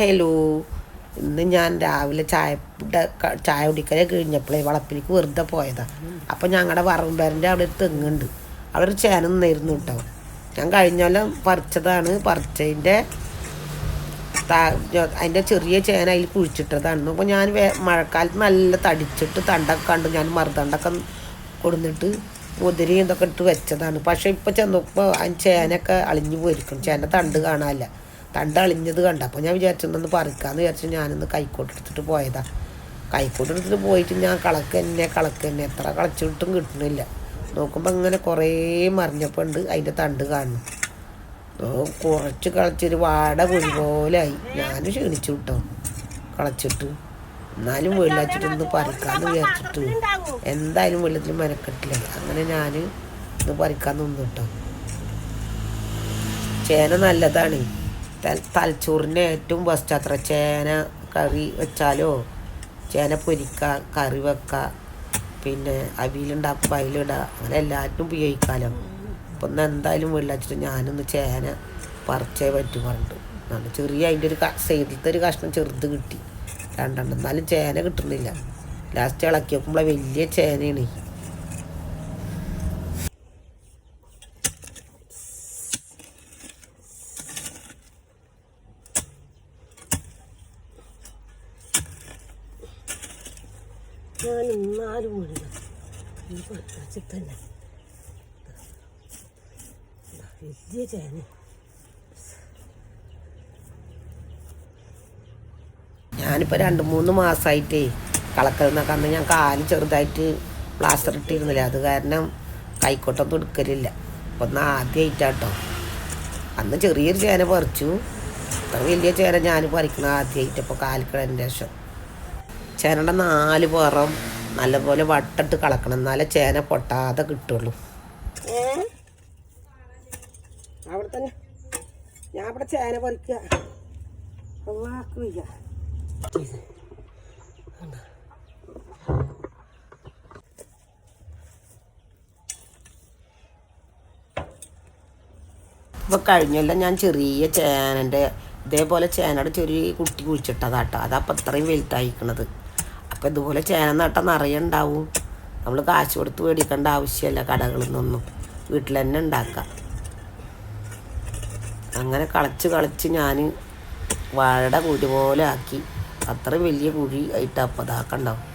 Hello ഇന്ന് ഞാൻ രാവിലെ ചായ ചായ കുടിക്കലേ കഴിഞ്ഞപ്പോഴേ വളപ്പിലേക്ക് വെറുതെ പോയതാ. അപ്പം ഞങ്ങളുടെ വറമ്പേരന്റെ അവിടെ ഒരു തെങ്ങുണ്ട്. അവിടെ ഒരു ചേന നിന്നായിരുന്നു കേട്ടോ ഞാൻ കഴിഞ്ഞാലും പറിച്ചതാണ്. പറിച്ചതിന്റെ അതിന്റെ ചെറിയ ചേന അതിൽ കുഴിച്ചിട്ടതാണ്. അപ്പോൾ ഞാൻ മഴക്കാലത്ത് നല്ല തടിച്ചിട്ട് തണ്ടൊക്കെ കണ്ട്. ഞാൻ മറുതണ്ടൊക്കെ കൊടുന്നിട്ട് മുതിരി ഇതൊക്കെ ഇട്ട് വെച്ചതാണ്. പക്ഷേ ഇപ്പോൾ ചെന്നപ്പോൾ ചേനയൊക്കെ അളിഞ്ഞു പോയിരിക്കും ചേന തണ്ട് കാണാനില്ല. തണ്ട് അളിഞ്ഞത് കണ്ട. അപ്പോൾ ഞാൻ വിചാരിച്ചൊന്നൊന്ന് പറിക്കാമെന്ന് വിചാരിച്ചു ഞാനൊന്ന് കൈക്കോട്ട് എടുത്തിട്ട് പോയതാ. കൈക്കോട്ട് എടുത്തിട്ട് പോയിട്ട് ഞാൻ കളക്ക് തന്നെ കളക്ക് തന്നെ. എത്ര കളച്ചിട്ടും കിട്ടണില്ല നോക്കുമ്പോൾ ഇങ്ങനെ കുറേ മറിഞ്ഞപ്പോൾ ഉണ്ട് അതിന്റെ തണ്ട് കാണുന്നു. കുറച്ച് കളച്ചൊരു വാട കുഴി പോലായി ഞാൻ ക്ഷീണിച്ചു കേട്ടോ കളച്ചിട്ട്. എന്നാലും വെള്ളിച്ചിട്ടൊന്ന് പറിക്കാന്ന് വിചാരിച്ചിട്ട്. എന്തായാലും വെള്ളത്തിൽ മെനക്കെട്ടില്ല. അങ്ങനെ ഞാൻ ഇത് പറിക്കാൻ നിന്നു കേട്ടോ ചേന നല്ലതാണ്. തലച്ചോറിന് ഏറ്റവും ബെസ്റ്റ് അത്ര ചേന കറി വെച്ചാലോ? ചേന പൊരിക്ക കറി വെക്ക പിന്നെ അവിയിലുണ്ടാക്കുക അയിലിടുക അങ്ങനെ എല്ലാറ്റിനും ഉപയോഗിക്കാലോ. അപ്പം ഒന്ന് എന്തായാലും വെള്ളാച്ചിട്ട് ഞാനൊന്ന് ചേന പറിച്ചേ പറ്റും പറഞ്ഞിട്ട്. നല്ല ചെറിയ അതിന്റെ ഒരു സൈഡിലത്തെ ഒരു കഷ്ണം ചെറുത് കിട്ടി. രണ്ടെണ്ണം. എന്നാലും ചേന കിട്ടുന്നില്ല. ലാസ്റ്റ് ഇളക്കി നോക്കുമ്പോൾ വലിയ ചേനയാണ്. ഞാൻ ഇന്നാലും മുഴുവൻ ഈ പറിച്ചിട്ട് തന്നെ. ചേന. ഞാനിപ്പോൾ രണ്ട് മൂന്ന് മാസമായിട്ടേ കളക്കൽ നിന്നൊക്കെ അന്ന് ഞാൻ കാൽ ചെറുതായിട്ട് പ്ലാസ്റ്റർ ഇട്ടിരുന്നില്ല? അത് കാരണം കൈക്കോട്ടൊന്നും എടുക്കലില്ല. അപ്പം ഒന്ന് ആദ്യമായിട്ടാട്ടോ അന്ന് ചെറിയൊരു ചേന പറിച്ചു. അത്ര വലിയ ചേന ഞാൻ പറിക്കണ ആദ്യമായിട്ട് ഇപ്പോൾ കാലിക്കടന്റെ ശേഷം. ചേനയുടെ നാല് പുറം നല്ലപോലെ വട്ടിട്ട് കളക്കണം എന്നാലേ ചേന പൊട്ടാതെ കിട്ടുള്ളൂ. അവിടെ തന്നെ. ഞാൻ ഇവിടെ ചേന പറിക്കുക ഇപ്പൊ കഴിഞ്ഞല്ല ഞാൻ ചെറിയ ചേനന്റെ ഇതേപോലെ ചേനയുടെ ചെറിയ കുട്ടി കുഴിച്ചിട്ടതാട്ടോ. അതപ്പം അത്രയും വലുതായിക്കണത്. അപ്പം ഇതുപോലെ ചേന നട്ടാൽ നിറയെ ഉണ്ടാവും. നമ്മൾ കാശ് കൊടുത്ത് മേടിക്കേണ്ട ആവശ്യമില്ല കടകളിൽ നിന്നൊന്നും വീട്ടിൽ തന്നെ ഉണ്ടാക്കാം. അങ്ങനെ കളച്ച് കളച്ച് ഞാൻ വാഴയുടെ കുഴി പോലെ ആക്കി. അത്ര വലിയ കുഴി ആയിട്ട് അപ്പം അതാക്കണ്ടാവും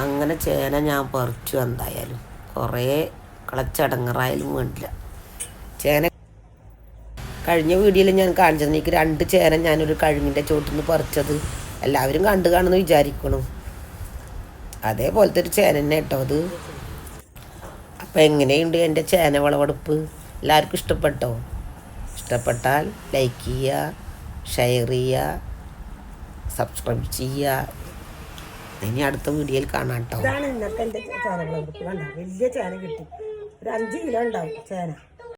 അങ്ങനെ ചേന ഞാൻ പറിച്ചു എന്തായാലും. കുറേ കളച്ചടങ്ങറായാലും വേണ്ടില്ല. ചേന കഴിഞ്ഞ വീഡിയോയിൽ ഞാൻ കാണിച്ചത്. എനിക്ക് രണ്ട് ചേന ഞാനൊരു കഴുങ്ങിന്റെ ചോട്ടിൽ നിന്ന് പറിച്ചത്. എല്ലാവരും കണ്ടു കാണുമെന്ന് വിചാരിക്കണം. അതേപോലത്തെ ഒരു ചേന തന്നെ കേട്ടോ അത്. അപ്പം എങ്ങനെയുണ്ട് എന്റെ ചേന വിളവെടുപ്പ്? എല്ലാവർക്കും ഇഷ്ടപ്പെട്ടോ? ഇഷ്ടപ്പെട്ടാൽ ലൈക്ക് ചെയ്യുക ഷെയർ ചെയ്യുക സബ്സ്ക്രൈബ് ചെയ്യുക. ഇനി അടുത്ത വീഡിയോയിൽ കാണാം കേട്ടോ. ഇതാണ് ഇന്നത്തെ എന്റെ ചേന വിളവെടുപ്പ്. കണ്ടോ? വലിയ ചേന കിട്ടി. ഒരു അഞ്ച് കിലോ ഉണ്ടാവും ചേന.